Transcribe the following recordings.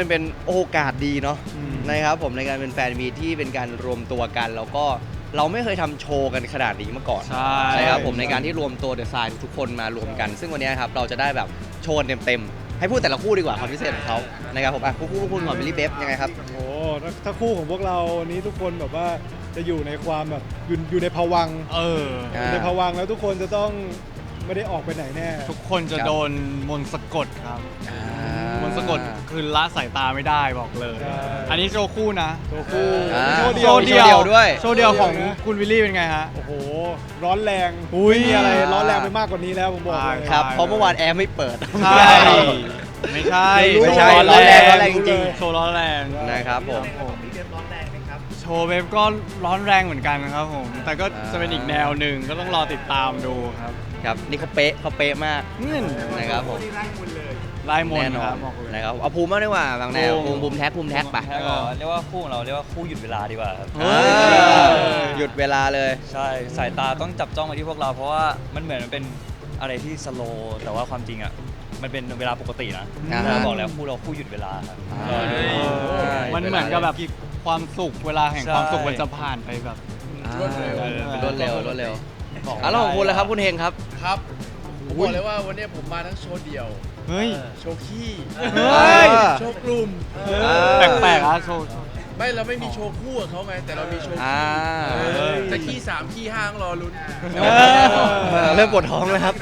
มันเป็นโอกาสดีเนาะอืม นะครับผมในการเป็นแฟนมีตที่เป็นการรวมตัวกัน แล้วก็เราไม่เคยทำโชว์กันขนาดนี้มาก่อนใช่ครับผมในการที่รวมตัวเดอะไซน์ทุกคนมารวมกัน ซึ่งวันนี้ครับเราจะได้แบบโชว์เต็มๆให้พูดแต่ละคู่ดีกว่าความพิเศษของเขานะครับผมอะคู่คู่คุณก่อนบิลลี่เบฟยังไงครับ โอ้โหถ้าถ้าคู่ของพวกเราวันนี้ทุกคนแบบว่าจะอยู่ในความแบบอยู่อยู่ในภวังค์เออ อ่าในภวังค์แล้วทุกคนจะต้องไม่ได้ออกไปไหนแน่ ทุกคนจะครับ โดนมนต์สะกดครับอ่ามนต์สะกด คือละสายตาไม่ได้บอกเลยใช่อันนี้โชว์คู่นะตัวคู่อ่าโชว์เดีโชยวว์เดียวด้วย โชว์เดียวของโชว์เดียวนะคุณวิลลี่เป็นไงฮะ โอ้โห ร้อนแรงอุ๊ย ไม่มีอะไรร้อนแรงไปมากกว่านี้แล้วผมบอกเลยใช่ครับ เพราะเมื่อวานแอร์ไม่เปิด ใช่ ไม่ใช่ไม่ใช่โชว์ร้อนแรงร้อนแรงจริงโชว์ร้อนแรง นะครับผม โชว์เว็บก็ร้อนแรงเหมือนกันครับผม แต่ก็อ่าจะเป็นอีกแนวหนึ่งก็ต้องรอติดตามดูครับ ครับนี่เขาเป๊ะเขาเป๊ะมากนี่นะครับผมลายมนแน่ต์นอครันบบอกเลย นะครับเอาภูมิมากดีกว่าบางแนวภูภูมิมิภูมิแท็กภูมิแท็กไปแท็กก็เรียกว่าคู่ของเราเรียกว่าคู่หยุดเวลาดีกว่าครับเฮ้ยอ่าหยุดเวลาเลย ใช่สายตาต้องจับจ้องมาที่พวกเรา เพราะว่ามันเหมือนมันเป็นอะไรที่สโลว์แต่ว่าความจริงอะมันเป็นเวลาปกตินะอ่าฮะ เราบอกแล้วคู่เราคู่หยุดเวลาครับอ่าเออใช่มันเหมือนกับแบบความสุขเวลาแห่งความสุขใช่ มันจะผ่านไปแบบอ่ารวดเร็ว รวดเร็วรวดเร็ว บอกไม่อะแล้วของคุณได้ล่ะครับคุณเฮงครับ ครับผมบอกเลยว่าวันนี้ผมมาทั้งโชว์เดี่ยว เฮ้ย โชว์ขี้เฮ้ย โชว์กลุ่ม แปลกๆอะโชว์ ไม่เราไม่มีโชว์คู่กับเขาไงแต่เรามีโชว์อ่า ขี้เออจะขี้สามขี้ห้าต้องรอลุ้นเออเริ่มปวดท้องแล้วครับ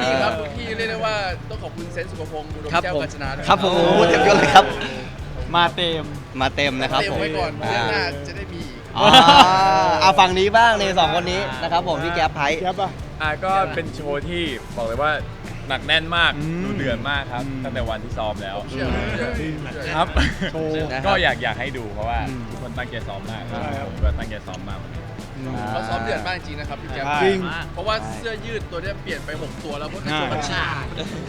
พี่ครับพี่เรียกได้ว่าต้องขอบคุณเซนส์สุขพงศ์บุดมครับแก้วผมกัญจนาด้วยครับผมโอ้โหเต็มยศเลยครับ มาเต็ม มาเต็มนะครับเตรียผมมไว้ก่อนอ่าเรื่องหน้าจะได้มีอีก อ่าเอาฝั่งนี้บ้างในสองคนนี้นะครับผมพี่แก๊ปไพแก๊ปอะอะก็เป็นโชว์ที่บอกเลยว่าหนักแน่นมากอืมดูเดือดมากครับ อืมตั้งแต่วันที่ซ้อมแล้วเชื่อเชื่อเชื่อครับโชว์นะครับก็อยากอยากให้ดูเพราะว่าอืม ทุกคนตั้งใจซ้อมมากใช่ครับ ผมก็ตั้งใจซ้อมมากวันนี้เขาซ้อมเดือดมากจริงนะครับพี่แจ๊คใช่จริง เพราะว่าเสื้อยืดตัวเนี้ยเปลี่ยนไป 6 ตัวแล้วเพราะกระโจนมันฉีก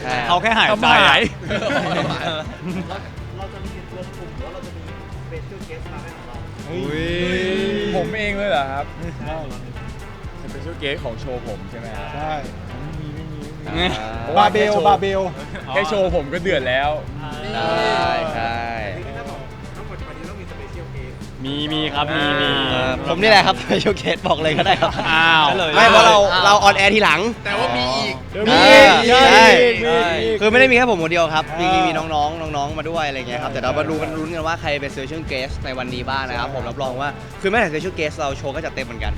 ใช่เขาแค่หายใจทำไมอะอุ้ย ผมเองเลยเหรอครับจะเป็นช่วเกสของโชว์ผมใช่ไหมครับ ใช่ไม่มีไม่มีไม่มีอ่าพระบาว่เบลแค่โชว์บาเบลแค่โชว์ผมก็เดือดแล้ว ใช่ใช่มีมีครับมีมีเออผมนี่แหละครับโชว์เคสบอกเลยก็ได้ครับอ้าวไม่เพราะเราเราออนแอร์ทีหลัง แต่ว่ามีอีกเดี๋ยวมีมีอีกมีใช่อีกมีอีก คือไม่ได้มีแค่ผมคนเดียวครับอ่ามีมีมีน้องๆน้องๆมาด้วยอะไรเงี้ยครับแต่เรามาดูกันลุ้นกันว่าใครเป็นเซอร์ชั่นเกสในวันนี้บ้างนะครับใช่ผมรับรองว่าคือแม้แต่เซอร์ชั่นเกสเราโชว์ก็จะเต็มเหมือนกัน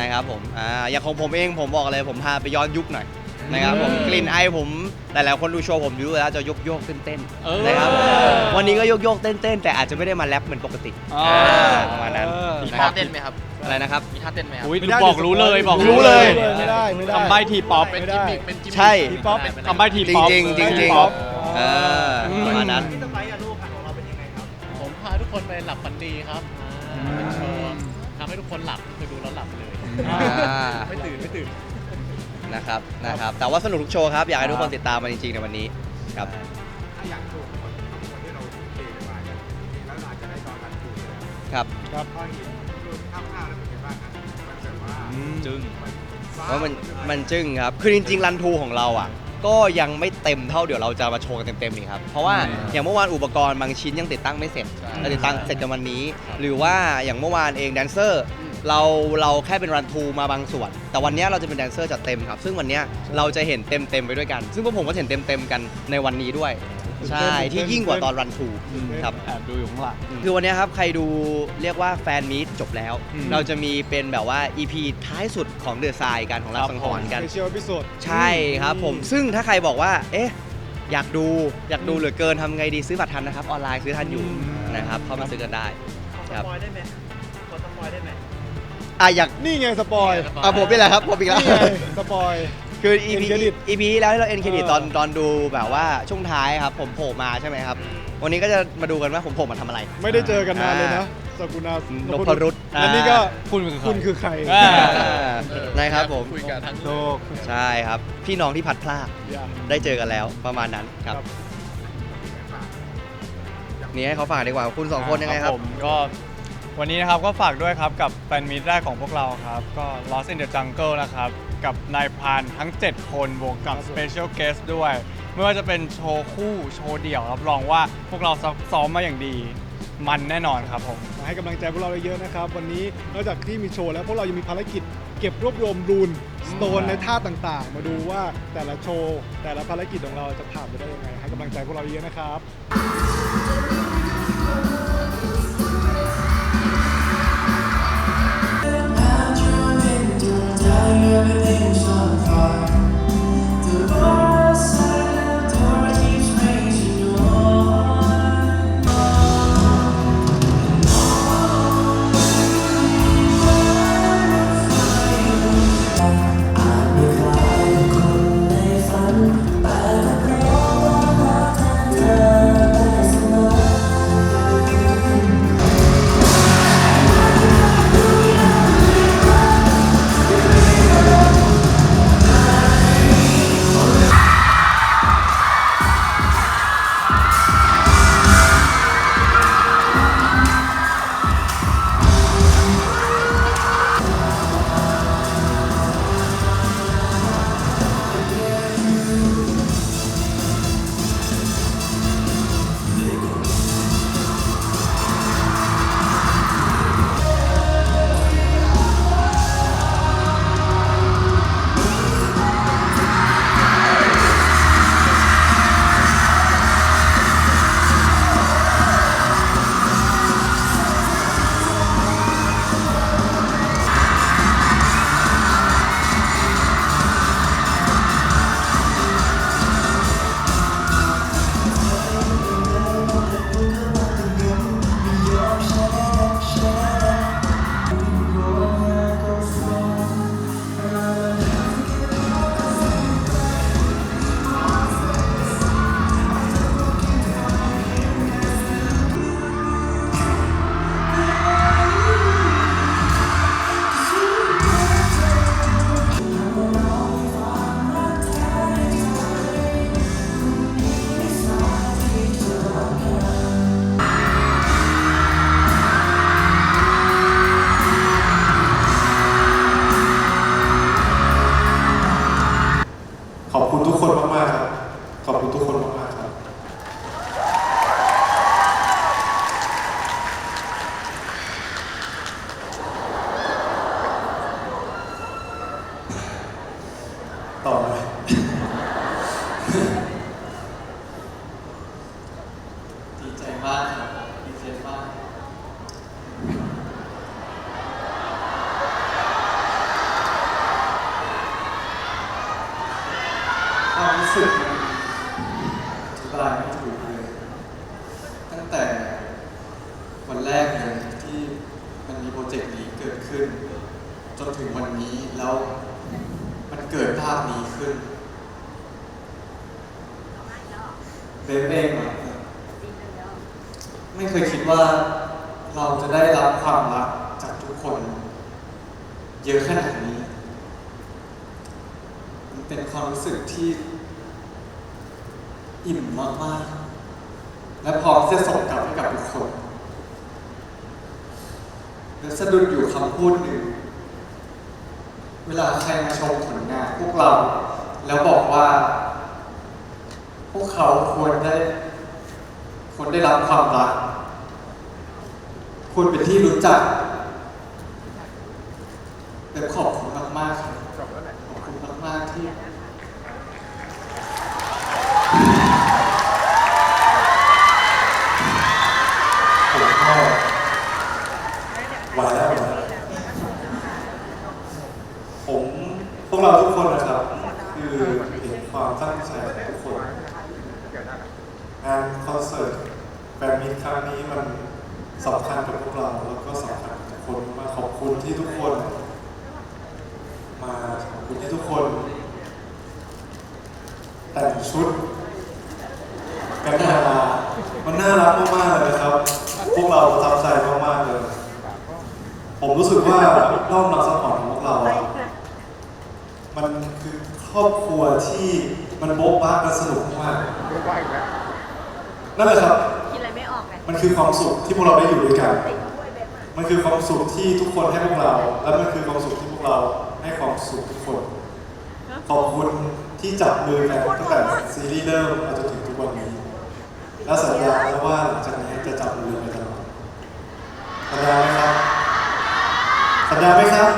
นะครับผมอ่าอย่างของผมเองผมบอกเลยผมพาไปย้อนยุคหน่อยนะครับผมกลิ่นไอผมหลายๆคนดูโชว์ผมอยู่แล้วจะยกโยกๆเต้นเออๆนะครับวันนี้ก็ยกโยกๆเต้นๆแต่อาจจะไม่ได้มาแรปเหมือนปกติอ๋อประมาณนั้น มีนะคท่ารับเต้นไหมครับ อะไรนะครับ มีท่าเต้นไหมครับ อุ้ยไม่ได้บอกรู้เลยบอกรู้เลย ไม่ได้ไม่ได้ ทำใบทีป๊อปเป็นไม่ได้กิมมิคเป็นกิมมิคใช่ ทีป๊อปทำใบทีจริงป๊อปจริงๆจริงๆทีป๊อป เออประมาณนั้น ผมพาทุกคนไปหลับฝันดีครับเป็นโชว์ทำให้ทุกคนหลับคือดูแล้วหลับเลย อ่า ไม่ตื่นไม่ตื่น นะครับนะครับ แต่ว่าสนุกทุกโชว์ครับ อยากให้ทุกคนติดตามมันจริงๆในวันนี้ครับครับ ครับ จึงว่ามันมันจึ้งครับ คือจริงๆรันทูของเราอะ ก็ยังไม่เต็มเท่าเดี๋ยวเราจะมาโชว์กันเต็มๆนี่ครับ เพราะว่าอย่างเมื่อวานอุปกรณ์บางชิ้นยังติดตั้งไม่เสร็จเราติดตั้งเสร็จกันวันนี้ หรือว่าอย่างเมื่อวานเองแดนเซอร์ เราเราแค่เป็นรันทูมาบางส่วน แต่วันนี้เราจะเป็นแดนเซอร์จัดเต็มครับ ซึ่งวันนี้เราจะเห็นเต็มเต็มๆไปด้วยกัน ซึ่งพวกผมก็เห็นเต็มเต็มๆกันในวันนี้ด้วย ใช่ที่ยิ่งกว่าตอนรันทูครับ แอบดูอยู่ข้างหลัง คือวันนี้ครับ ใครดูเรียกว่าแฟนมีตจบแล้ว อืม เราจะมีเป็นแบบว่า EP ท้ายสุดของเดอะ i ายกันของรัคกรับสังหรณ์กันสเปเชียลพิโซด ใช่ครับผม ซึ่งถ้าใครบอกว่า เอ๊ะ อยากดูอยากดูเหลือเกินทำไงดีซื้อบัตรทันนะครับ ออนไลน์ซื้อทันอยู่นะครับเข้ามาซื้อกันได้ครับอะอยากนี่ไงสปอยอะผมนี่แหละครับผมอีกแล้ว นี่ไงสปอย คือ EP End credit EP ที่แล้วที่เราเอ็นเครดิตเออ ตอนตอนดูแบบว่าช่วงท้ายครับ ผมโผล่มาใช่ไหมครับ วันนี้ก็จะมาดูกันว่าผมโผล่มาทำอะไร ไม่ได้เจอกันนานเลยนะสกุณานพรุตและนี่ก็คุณคือใคร คุณคือใครอ่า นะครับผม คุยกันทั้งโชคใช่ครับ พี่น้องที่พัดพลากอย่า ได้เจอกันแล้วประมาณนั้นครับครับ นี่ให้เขาฝากดีกว่าคุณสองคนยังไงครับ ผมก็วันนี้นะครับก็ฝากด้วยครับกับแฟนมิตรแรกของพวกเราครับ ก็ Lost in the Jungle นะครับ กับนายพรานทั้ง 7 คนบวกกับ Special Guest ด้วย ไม่ว่าจะเป็นโชว์คู่โชว์เดี่ยว รับรองว่าพวกเราซ้อมมาอย่างดี มันแน่นอนครับผม มาให้กำลังใจพวกเราเยอะๆนะครับ วันนี้นอกจากที่มีโชว์แล้วพวกเรายังมีภารกิจเก็บรวบรวมรูนสโตนในท่าต่างๆ มาดูว่าแต่ละโชว์ แต่ละภารกิจของเราจะผ่านไปได้ยังไงให้กำลังใจพวกเราเยอะนะครับ ข ขึ้น จนถึงวันนี้แล้วมันเกิดภาพนี้ขึ้นเบฟเองอะไม่เคยคิดว่าเราจะได้รับความรักจากทุกคน เยอะขนาดนี้ มันเป็นความรู้สึกที่อิ่มมากๆ และพร้อมจะส่งกลับให้กับทุกคน และสะดุดอยู่คำพูดหนึ่ง เวลาใครมาชมผลงานพวกเรา แล้วบอกว่า พวกเขาควรได้ควรได้รับความรักควรเป็นที่รู้จักและขอบคุณมากๆครับขอบคุณมากๆที่ ผมก็ไหวแล้วไหวแล้วผมพวกเราทุกคนนะครับ คือเห็นความตั้งใจของทุกคน งานคอนเสิร์ตแฟนมิตรครั้งนี้มันสำคัญกับพวกเราแล้วก็สำคัญกับทุกคนมากขอบคุณที่ทุกคน มาขอบคุณที่ทุกคน แต่งชุดกันดารามันน่ารักมากๆเลยนะครับ พวกเราประทับใจมากๆเลย ผมรู้สึกว่าร่อบรักสปอร์ตของพวกเรา มันคือครอบครัวที่ มันโบ๊ะบ้ากันสนุกมากนั่นแหละครับ คิดอะไรไม่ออกไงมันคือความสุขที่พวกเราได้อยู่ด้วยกันติดถ้วยเบ็ดมามันคือความสุขที่ทุกคนให้พวกเรา และมันคือความสุขที่พวกเราให้ความสุขทุกคน ขอบคุณที่ที่จับมือกันตั้งแต่ซีรีส์เริ่มมาจนถึงทุกวันนี้ และสัญญาแล้วว่าหลังจากนี้จะจับมือไปตลอดสัญญาไหมครับสัญญาไหมครับ